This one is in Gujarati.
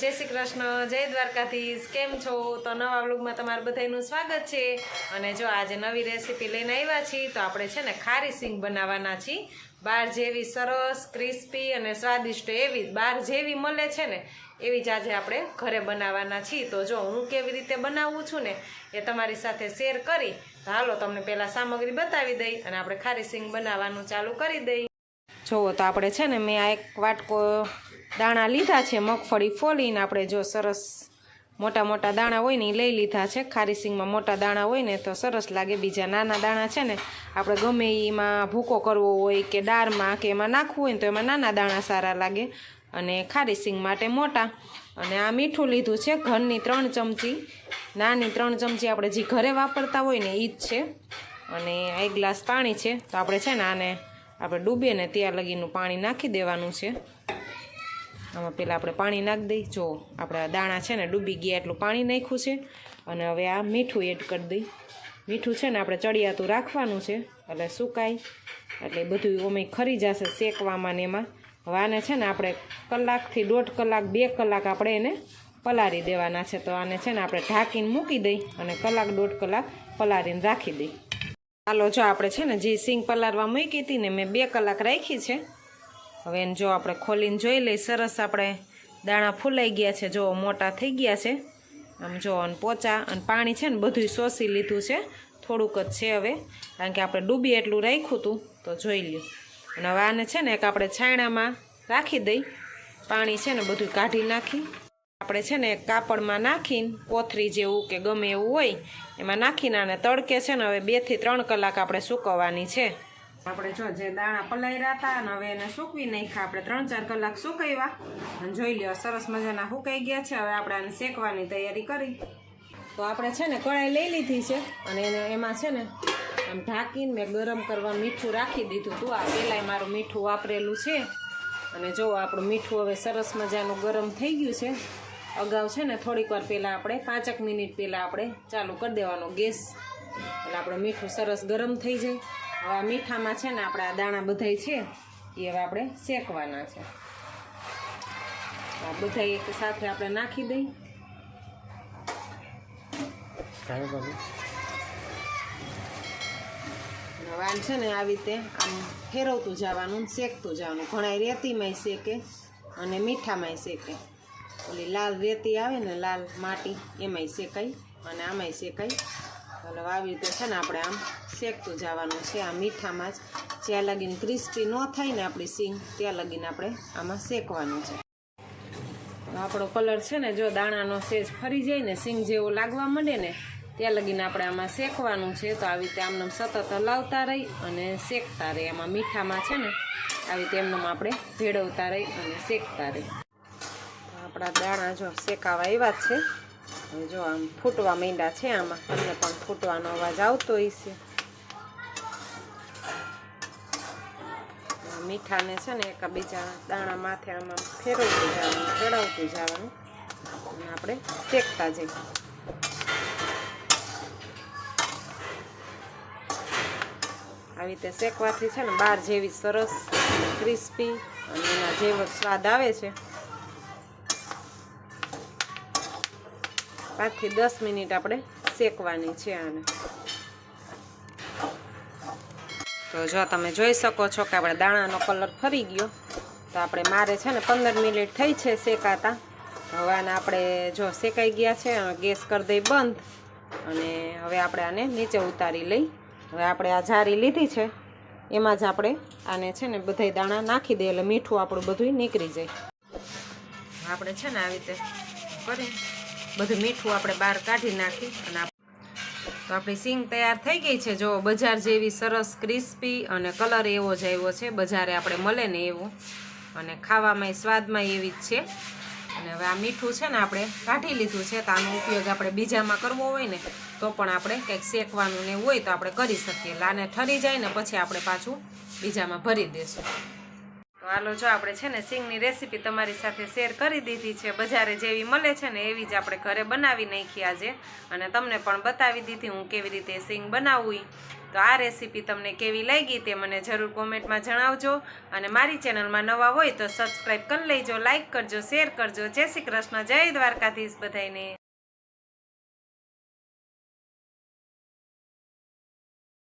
જય શ્રી કૃષ્ણ, જય દ્વારકાધીશ. કેમ છો? તો નવા વ્લોગમાં તમારું બધાનું સ્વાગત છે. અને જો આજે નવી રેસીપી લઈને આવ્યા છીએ, તો આપણે છે ને ખારી સિંગ બનાવવાના છીએ. બહાર જેવી સરસ, ક્રિસ્પી અને સ્વાદિષ્ટ એવી બહાર જેવી મળે છે ને, એવી જ આજે આપણે ઘરે બનાવવાના છીએ. તો જો હું કેવી રીતે બનાવું છું ને, એ તમારી સાથે શેર કરી. તો હાલો તમને પહેલાં સામગ્રી બતાવી દઈ અને આપણે ખારી સિંગ બનાવવાનું ચાલુ કરી દઈ. જુઓ તો આપણે છે ને મેં આ એક વાટકો દાણા લીધા છે, મગફળી ફોલીને આપણે જો સરસ મોટા મોટા દાણા હોય ને એ લઈ લીધા છે. ખારી સિંગમાં મોટા દાણા હોય ને તો સરસ લાગે. બીજા નાના દાણા છે ને આપણે ગમે એમાં ભૂકો કરવો હોય કે દાળમાં કે એમાં નાખવું હોય ને તો એમાં નાના દાણા સારા લાગે. અને ખારી સિંગ માટે મોટા. અને આ મીઠું લીધું છે ઘરની ત્રણ ચમચી. નાની ત્રણ ચમચી આપણે જે ઘરે વાપરતા હોય ને એ જ છે. અને એક ગ્લાસ પાણી છે. તો આપણે છે ને આને આપણે ડૂબીએ ને ત્યાં લગીનું પાણી નાખી દેવાનું છે. આમાં પહેલાં આપણે પાણી નાખી દઈ. જો આપણા દાણા છે ને ડૂબી ગયા એટલું પાણી નાખ્યું છે. અને હવે આ મીઠું એડ કરી દઈ. મીઠું છે ને આપણે ચડિયાતું રાખવાનું છે. એટલે સુકાય. એટલે બધું ઓમે ખરી જશે શેકવામાં ને એમાં. હવે આને છે ને આપણે કલાકથી દોઢ કલાક, બે કલાક આપણે એને પલાળી દેવાના છે. તો આને છે ને આપણે ઢાંકીને મૂકી દઈ અને કલાક, દોઢ કલાક પલાળીને રાખી દઈ. ચાલો જો આપણે છે ને જે સિંગ પલાળવા મૂકી હતી ને મેં બે કલાક રાખી છે. હવે એને જો આપણે ખોલીને જોઈ લઈ સરસ આપણે દાણા ફૂલાઈ ગયા છે. જો મોટા થઈ ગયા છે. આમ જો અને પોચા અને પાણી છે ને બધું શોષી લીધું છે. થોડુંક જ છે હવે, કારણ કે આપણે ડૂબી એટલું રાખ્યું હતું, તો જોઈ લ્યું. અને હવે આને છે ને એક આપણે છાયણામાં રાખી દઈ. પાણી છે ને બધું કાઢી નાખી. આપણે છે ને કાપડમાં નાખીને કોથરી જેવું કે ગમે એવું હોય, એમાં નાખીને આને તડકે છે ને હવે બેથી ત્રણ કલાક આપણે સૂકવવાની છે. આપણે જો જે દાણા પલાયરા હતા અને હવે એને સૂકવી નાખ્યા. આપણે ત્રણ ચાર કલાક સુકાવ્યા અને જોઈ લ્યો, સરસ મજાના સુકાઈ ગયા છે. હવે આપણે આને શેકવાની તૈયારી કરી. તો આપણે છે ને કળાઈ લઈ લીધી છે અને એને એમાં છે ને આમ ઢાંકીને મેં ગરમ કરવા મીઠું રાખી દીધું હતું. આ પહેલાંય મારું મીઠું વાપરેલું છે. અને જો આપણું મીઠું હવે સરસ મજાનું ગરમ થઈ ગયું છે અગાઉ છે ને થોડીક વાર પહેલાં આપણે પાંચક મિનિટ પહેલાં આપણે ચાલુ કરી દેવાનો ગેસ. એટલે આપણે મીઠું સરસ ગરમ થઈ જાય. હવે આ મીઠામાં છે ને આપણે આ દાણા બધાય છે એ હવે આપણે શેકવાના છે. આ બધા એક સાથે આપણે નાખી દઈ. વાન છે ને આવી રીતે આમ ફેરવતું જવાનું શેકતું જવાનું. ઘણા રેતીમાંય શેકે અને મીઠામાંય શેકે. ઓલી લાલ રેતી આવે ને લાલ માટી, એમાંય શેકાય અને આમાંય શેકાય. એટલે આવી રીતે છે ને આપણે આમ શેકતું જવાનું છે આ મીઠામાં જ. જ્યાં લગીને ક્રિસ્પી ન થાય ને આપણી સિંગ ત્યાં લગીને આપણે આમાં શેકવાનું છે. આપણો કલર છે ને જો દાણાનો સેજ ફરી જાય ને સિંગ જેવો લાગવા માંડે ને, ત્યાં લગીને આપણે આમાં શેકવાનું છે. તો આવી રીતે આમને સતત હલાવતા રહી અને શેકતા રહી. એમાં મીઠામાં છે ને, આવી રીતે એમને આપણે ભેળવતા રહી અને શેકતા રહી. આપણા દાણા જો શેકાવા એવા છે. જો આમ ફૂટવા માંડ્યા છે આમાં. તમને પણ ફૂટવાનો અવાજ આવતો હોય છે મીઠાને છે ને એકબીજા દાણા માથે આમાં ફેરવતું જવાનું, ચડાવતું જવાનું. અને આપણે શેકતા જઈએ. આવી રીતે શેકવાથી છે ને બહાર જેવી સરસ, ક્રિસ્પી અને એના જેવો સ્વાદ આવે છે. પાંચથી દસ મિનિટ આપણે શેકવાની છે આને. તો જો તમે જોઈ શકો છો કે આપણે દાણાનો કલર ફરી ગયો. તો આપણે મારે છે ને પંદર મિનિટ થઈ છે શેકાતા. હવે આને આપણે જો શેકાઈ ગયા છે ગેસ કરી દઈ બંધ. અને હવે આપણે આને નીચે ઉતારી લઈ. હવે આપણે આ જારી લીધી છે. એમાં જ આપણે આને છે ને બધાય દાણા નાખી દઈએ એટલે મીઠું આપણું બધું નીકળી જાય. આપણે છે ને આવી રીતે કરી બધું મીઠું આપણે બહાર કાઢી નાખી અને તો આપણી સિંગ તૈયાર થઈ ગઈ છે. જો બજાર જેવી સરસ ક્રિસ્પી અને કલર એવો જ આવ્યો છે. બજારે આપણે મળે ને એવો. અને ખાવામાં સ્વાદમાં એવી જ છે. અને હવે આ મીઠું છે ને આપણે કાઢી લીધું છે. તો આનો ઉપયોગ આપણે બીજામાં કરવો હોય ને, તો પણ આપણે કંઈક શેકવાનું ને હોય તો આપણે કરી શકીએ. લાને ઠરી જાય ને પછી આપણે પાછું બીજામાં ભરી દઈશું તો હાલો જો આપણે છે ને સિંગની રેસીપી તમારી સાથે શેર કરી દીધી છે. બજારે જેવી મળે છે ને એવી જ આપણે ઘરે બનાવી નાખી આજે. અને તમને પણ બતાવી દીધી હું કેવી રીતે સિંગ બનાવું તો આ રેસીપી તમને કેવી લાગી તે મને જરૂર કોમેન્ટમાં જણાવજો. અને મારી ચેનલમાં નવા હોય તો સબસ્ક્રાઈબ કરી લેજો, લાઇક કરજો, શેર કરજો. જય શ્રી કૃષ્ણ, જય દ્વારકાધીશ બધાયને.